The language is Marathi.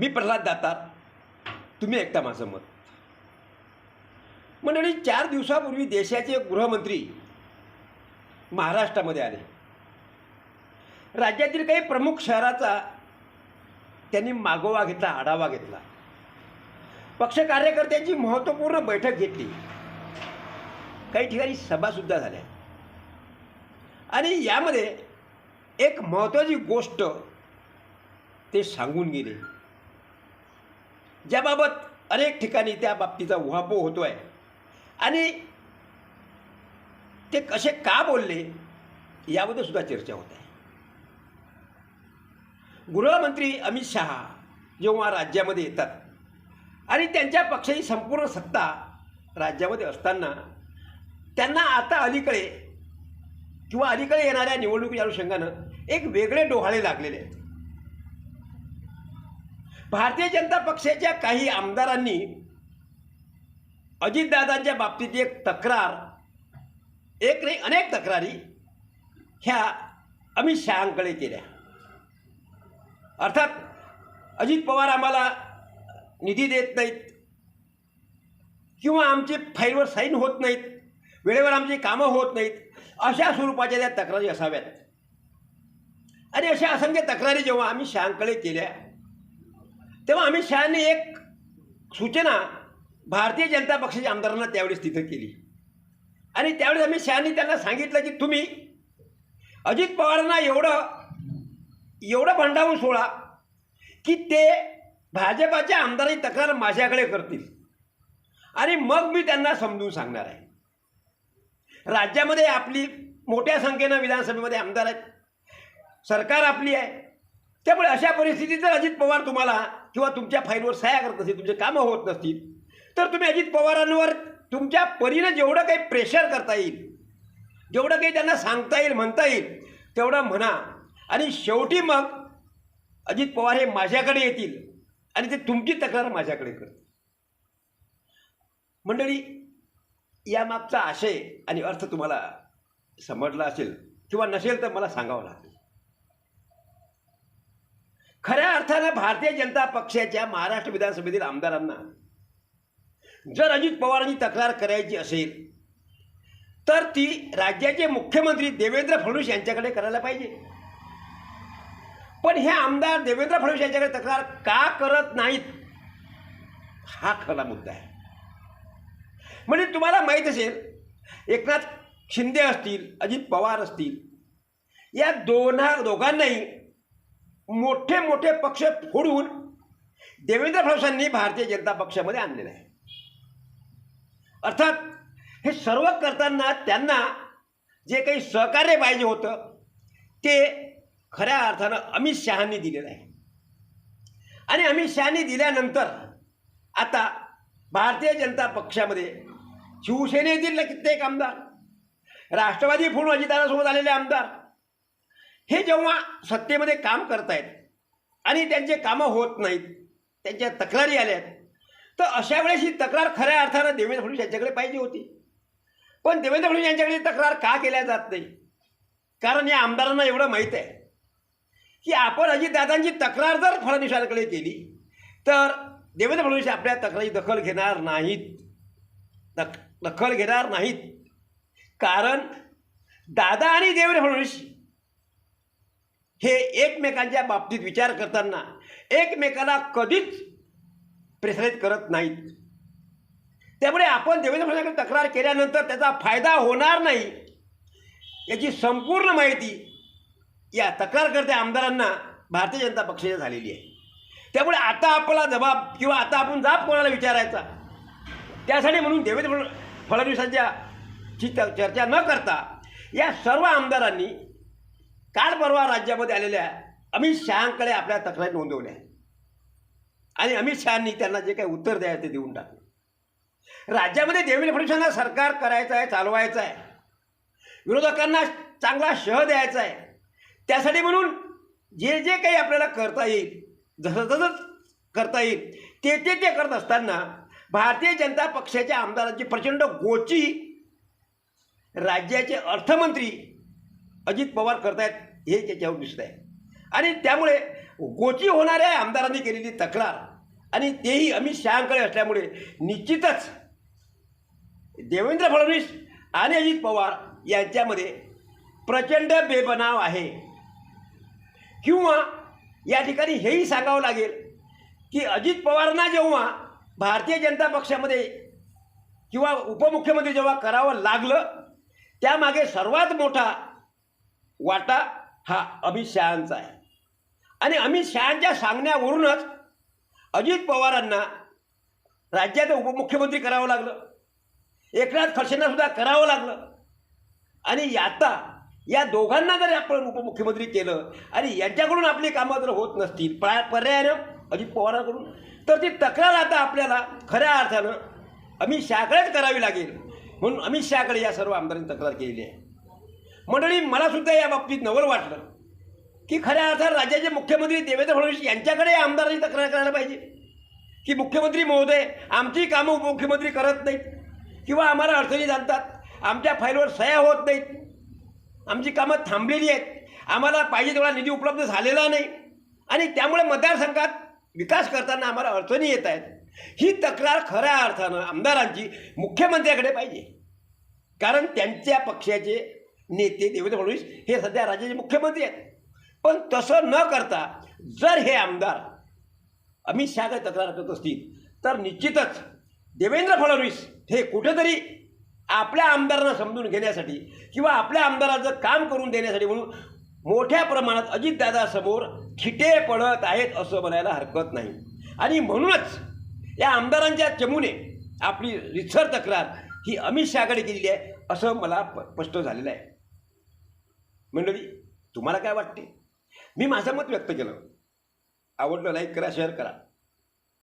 मी प्रल्हाद दातार. तुम्ही ऐकता माझं मत. मंडळी चार दिवसापूर्वी देशाचे गृहमंत्री महाराष्ट्रामध्ये आले. राज्यातील काही प्रमुख शहराचा त्यांनी मागोवा घेतला आढावा घेतला. पक्ष कार्यकर्त्यांची महत्त्वपूर्ण बैठक घेतली. काही ठिकाणी सभासुद्धा झाल्या. आणि यामध्ये एक महत्त्वाची गोष्ट ते सांगून गेले. ज्याबाबत अनेक ठिकाणी त्या बाबतीचा उहापोह होतो आहे आणि ते कसे का बोलले याबद्दल सुद्धा चर्चा होत आहे. गृहमंत्री अमित शहा जेव्हा राज्यामध्ये येतात आणि त्यांच्या पक्षाची संपूर्ण सत्ता राज्यामध्ये असताना त्यांना आता अलीकडे किंवा अलीकडे येणाऱ्या निवडणुकीच्या अनुषंगानं एक वेगळे डोहाळे लागलेले आहेत. भारतीय जनता पक्षाच्या काही आमदारांनी अजितदादांच्या बाबतीत एक तक्रार एक नाही अनेक तक्रारी ह्या अमित शहांकडे केल्या. अर्थात अजित पवार आम्हाला निधी देत नाहीत किंवा आमचे फाईलवर साईन होत नाहीत वेळेवर आमची कामं होत नाहीत अशा स्वरूपाच्या त्या तक्रारी असाव्यात. आणि अशा असंख्य तक्रारी जेव्हा आम्ही शहांकडे केल्या तेव्हा अमित शहाने एक सूचना भारतीय जनता पक्षाच्या आमदारांना त्यावेळेस तिथं केली. आणि त्यावेळेस अमित शहानी त्यांना सांगितलं की तुम्ही अजित पवारांना एवढं एवढं भंडावून सोडा की ते भाजपाच्या आमदाराची तक्रार माझ्याकडे करतील. आणि मग मी त्यांना समजून सांगणार आहे. राज्यामध्ये आपली मोठ्या संख्येनं विधानसभेमध्ये आमदार आहेत. सरकार आपली आहे. त्यामुळे अशा परिस्थितीत जर अजित पवार तुम्हाला किंवा तुमच्या फाईलवर सह्या करत नसतील तुमचे कामं होत नसतील तर तुम्ही अजित पवारांवर तुमच्या परीनं जेवढं काही प्रेशर करता येईल जेवढं काही त्यांना सांगता येईल म्हणता येईल तेवढं म्हणा. आणि शेवटी मग अजित पवार हे माझ्याकडे येतील आणि ते तुमची तक्रार माझ्याकडे करतील. मंडळी यामागचा आशय आणि अर्थ तुम्हाला समजला असेल किंवा नसेल तर मला सांगावं लागेल. खऱ्या अर्थानं भारतीय जनता पक्षाच्या महाराष्ट्र विधानसभेतील आमदारांना जर अजित पवारांनी तक्रार करायची असेल तर ती राज्याचे मुख्यमंत्री देवेंद्र फडणवीस यांच्याकडे करायला पाहिजे. पण हे आमदार देवेंद्र फडणवीस यांच्याकडे तक्रार का करत नाहीत हा खरा मुद्दा आहे. म्हणजे तुम्हाला माहीत असेल एकनाथ शिंदे असतील अजित पवार असतील या दोन दोघांनाही मोठे मोठे पक्ष फोडून देवेंद्र फडणवीसांनी भारतीय जनता पक्षामध्ये आणलेलं आहे अर्थात हे सर्व करताना त्यांना जे काही सहकार्य पाहिजे होतं ते खऱ्या अर्थानं अमित शहांनी दिलेलं आहे. आणि अमित शहांनी दिल्यानंतर आता भारतीय जनता पक्षामध्ये शिवसेनेतील कित्येक आमदार राष्ट्रवादी फोडून अजितदारासोबत आलेले आमदार हे जेव्हा सत्तेमध्ये काम करतायत आणि त्यांचे कामं होत नाहीत त्यांच्या तक्रारी आल्यात तर अशा वेळेस ही तक्रार खऱ्या अर्थानं देवेंद्र फडणवीस यांच्याकडे पाहिजे होती. पण देवेंद्र फडणवीस यांच्याकडे तक्रार का केल्या जात नाही? कारण या आमदारांना एवढं माहीत आहे की आपण अजितदादांची तक्रार जर फडणवीसांकडे केली तर देवेंद्र फडणवीस आपल्या तक्रारी दखल घेणार नाहीत. दख दखल घेणार नाहीत. कारण दादा आणि देवेंद्र फडणवीस हे एकमेकांच्या बाबतीत विचार करताना एकमेकाला कधीच प्रेसरित करत नाहीत. त्यामुळे आपण देवेंद्र फडणवीसांकडे तक्रार केल्यानंतर त्याचा फायदा होणार नाही याची संपूर्ण माहिती या तक्रारकर्त्या आमदारांना भारतीय जनता पक्षाची झालेली आहे. त्यामुळे आता आपला जबाब किंवा आता आपण जाब कोणाला विचारायचा? त्यासाठी म्हणून देवेंद्र फडणवीसांच्या ची चर्चा न करता या सर्व आमदारांनी काल परवा राज्यामध्ये आलेल्या अमित शहांकडे आपल्या तक्रारी नोंदवल्या आणि अमित शहांनी त्यांना जे काही उत्तर द्यायचं ते देऊन टाकलं. राज्यामध्ये देवेंद्र फडणवीसांना सरकार करायचं आहे चालवायचं आहे. विरोधकांना चांगला शह द्यायचा आहे. त्यासाठी म्हणून जे जे काही आपल्याला करता येईल जसं जसं करता येईल ते ते ते करत असताना भारतीय जनता पक्षाच्या आमदारांची प्रचंड गोची राज्याचे अर्थमंत्री अजित पवार करतायत हे त्याच्यावर दिसत आहे आणि त्यामुळे गोची होणाऱ्या आमदारांनी केलेली तक्रार आणि तेही अमित शहाकडे असल्यामुळे निश्चितच देवेंद्र फडणवीस आणि अजित पवार यांच्यामध्ये प्रचंड बेबनाव आहे. किंवा या ठिकाणी हेही सांगावं लागेल की अजित पवारांना जेव्हा भारतीय जनता पक्षामध्ये किंवा उपमुख्यमंत्री जेव्हा करावं लागलं त्यामागे सर्वात मोठा वाटा हा अमित शहांचा आहे. आणि अमित शहांच्या सांगण्यावरूनच अजित पवारांना राज्याचं उपमुख्यमंत्री करावं लागलं. एकनाथ खडसेंना सुद्धा करावं लागलं. आणि आता या दोघांना जर आपण उपमुख्यमंत्री केलं आणि यांच्याकडून आपली कामं जर होत नसतील प्रा पर्यायानं अजित पवारांकडून तर ती तक्रार आता आपल्याला खऱ्या अर्थानं अमित शहाकडेच करावी लागेल. म्हणून अमित शहाकडे या सर्व आमदारांनी तक्रार केलेली आहे. मंडळी मला सुद्धा या बाबतीत नवल वाटलं की खऱ्या अर्थात राज्याचे मुख्यमंत्री देवेंद्र फडणवीस यांच्याकडे आमदारांनी तक्रार करायला पाहिजे. की मुख्यमंत्री महोदय आमची कामं उपमुख्यमंत्री करत नाहीत किंवा आम्हाला अडचणी जाणतात आमच्या फाईलवर सह्या होत नाहीत आमची कामं थांबलेली आहेत आम्हाला पाहिजे तेवढा निधी उपलब्ध झालेला नाही आणि त्यामुळे मतदारसंघात विकास करताना आम्हाला अडचणी येत आहेत. ही तक्रार खऱ्या अर्थानं आमदारांची मुख्यमंत्र्याकडे पाहिजे. कारण त्यांच्या पक्षाचे नेते देवेंद्र फडणवीस हे सध्या राज्याचे मुख्यमंत्री आहेत. पण तसं न करता जर हे आमदार अमित शहाकडे तक्रार करत असतील तर निश्चितच देवेंद्र फडणवीस हे कुठेतरी आपल्या आमदारांना समजून घेण्यासाठी किंवा आपल्या आमदाराचं काम करून देण्यासाठी म्हणून मोठ्या प्रमाणात अजितदादासमोर खिटे पडत आहेत असं म्हणायला हरकत नाही. आणि म्हणूनच या आमदारांच्या चमूने आपली रितसर तक्रार ही अमित शहाकडे केलेली आहे असं मला स्पष्ट झालेलं आहे. मंडळी तुम्हाला काय वाटते? मी माझं मत व्यक्त केलं. आवडलं लाईक करा शेअर करा.